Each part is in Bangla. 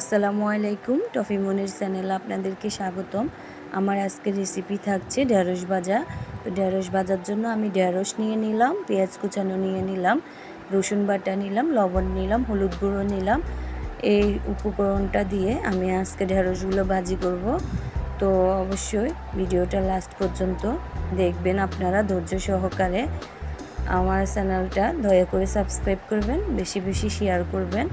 আসসালামু আলাইকুম, টফি মনির চ্যানেলে আপনাদেরকে স্বাগতম। আমার আজকে রেসিপি থাকছে ঢেঁড়স ভাজা। তো ঢেঁড়স ভাজার জন্য আমি ঢেঁড়স নিয়ে নিলাম, পেঁয়াজ কুচানো নিয়ে নিলাম, রসুন বাটা নিলাম, লবণ নিলাম, হলুদ গুঁড়ো নিলাম। এই উপকরণটা দিয়ে আমি আজকে ঢেঁড়সগুলো ভাজি করব। তো অবশ্যই ভিডিওটা লাস্ট পর্যন্ত দেখবেন আপনারা ধৈর্য সহকারে। আমার চ্যানেলটা দয়া করে সাবস্ক্রাইব করবেন, বেশি বেশি শেয়ার করবেন।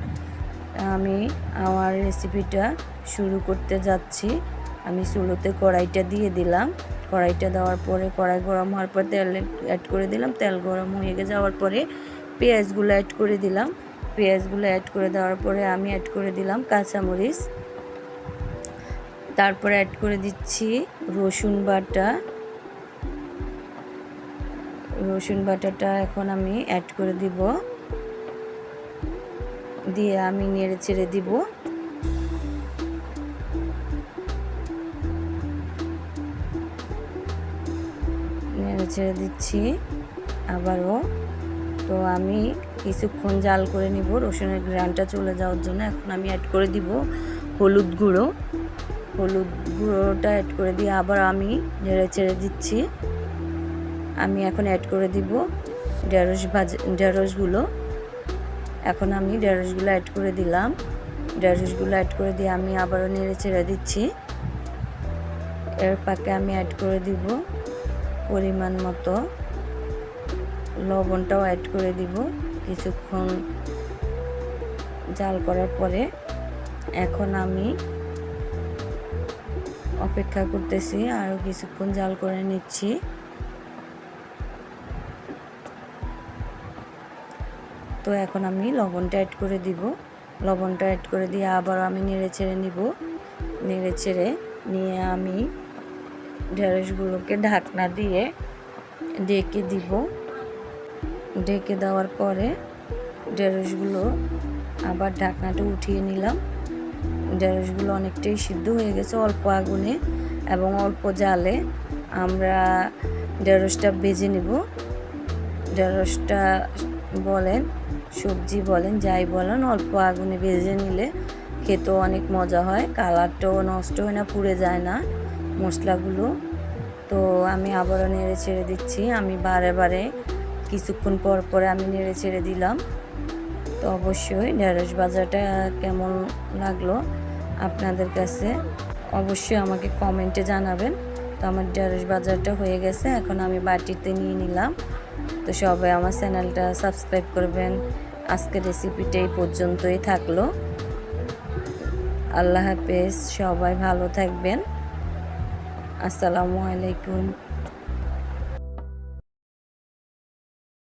আমি আমার রেসিপিটা শুরু করতে যাচ্ছি। আমি চুলোতে কড়াইটা দিয়ে দিলাম। কড়াইটা দেওয়ার পরে কড়াই গরম হওয়ার পর তেল অ্যাড করে দিলাম। তেল গরম হয়ে যাওয়ার পরে পেঁয়াজগুলো অ্যাড করে দিলাম। পেঁয়াজগুলো অ্যাড করে দেওয়ার পরে আমি অ্যাড করে দিলাম কাঁচামরিচ। তারপরে অ্যাড করে দিচ্ছি রসুন বাটা। রসুন বাটাটা এখন আমি অ্যাড করে দিব। দিয়ে আমি নেড়ে ছেড়ে দিব। নেড়ে ছেড়ে দিচ্ছি আবারও। তো আমি কিছুক্ষণ জাল করে নিব, রসুনের গ্রানটা চলে যাওয়ার জন্য। এখন আমি অ্যাড করে দিব হলুদ গুঁড়ো। হলুদ গুঁড়োটা অ্যাড করে দিয়ে আবার আমি নেড়ে ছেড়ে দিচ্ছি। আমি এখন অ্যাড করে দিব ঢেঁড়স ভাজা, ঢেঁড়সগুলো। এখন আমি ঢেঁড়সগুলো অ্যাড করে দিলাম। ঢেঁড়সগুলো অ্যাড করে দিয়ে আমি আবারও নেড়ে ছেড়ে দিচ্ছি। এর পাকে আমি অ্যাড করে দিব পরিমাণ মতো। লবণটাও অ্যাড করে দিব কিছুক্ষণ জাল করার পরে। এখন আমি অপেক্ষা করতেছি, আরও কিছুক্ষণ জাল করে নিচ্ছি। তো এখন আমি লবণটা অ্যাড করে দিব। লবণটা অ্যাড করে দিয়ে আবার আমি নেড়ে ছেড়ে নিব। নেড়ে ছেড়ে নিয়ে আমি ঢেঁড়সগুলোকে ঢাকনা দিয়ে ডেকে দিব। ডেকে দেওয়ার পরে ঢেঁড়সগুলো আবার ঢাকনাটা উঠিয়ে নিলাম। ঢেঁড়সগুলো অনেকটাই সিদ্ধ হয়ে গেছে অল্প আগুনে এবং অল্প জালে আমরা ঢেঁড়সটা ভেজে নিব। ঢেঁড়সটা বলেন, সবজি বলেন, যাই বলেন, অল্প আগুনে ভেজে নিলে খেতেও অনেক মজা হয়, কালারটাও নষ্ট হয় না, পুড়ে যায় না মশলাগুলো। তো আমি আবারও নেড়ে ছেড়ে দিচ্ছি, আমি বারে বারে কিছুক্ষণ পর পরে আমি নেড়ে ছেড়ে দিলাম। তো অবশ্যই ঢেঁড়স বাজারটা কেমন লাগল আপনাদের কাছে অবশ্যই আমাকে কমেন্টে জানাবেন। তো আমার ঢেঁড়স বাজারটা হয়ে গেছে, এখন আমি বাটিতে নিয়ে নিলাম। তো সবাই আমার চ্যানেলটা সাবস্ক্রাইব করবেন। আজকে রেসিপিটা এই পর্যন্তই থাকল। আল্লাহ হাফেজ, সবাই ভালো থাকবেন। আসসালামু আলাইকুম।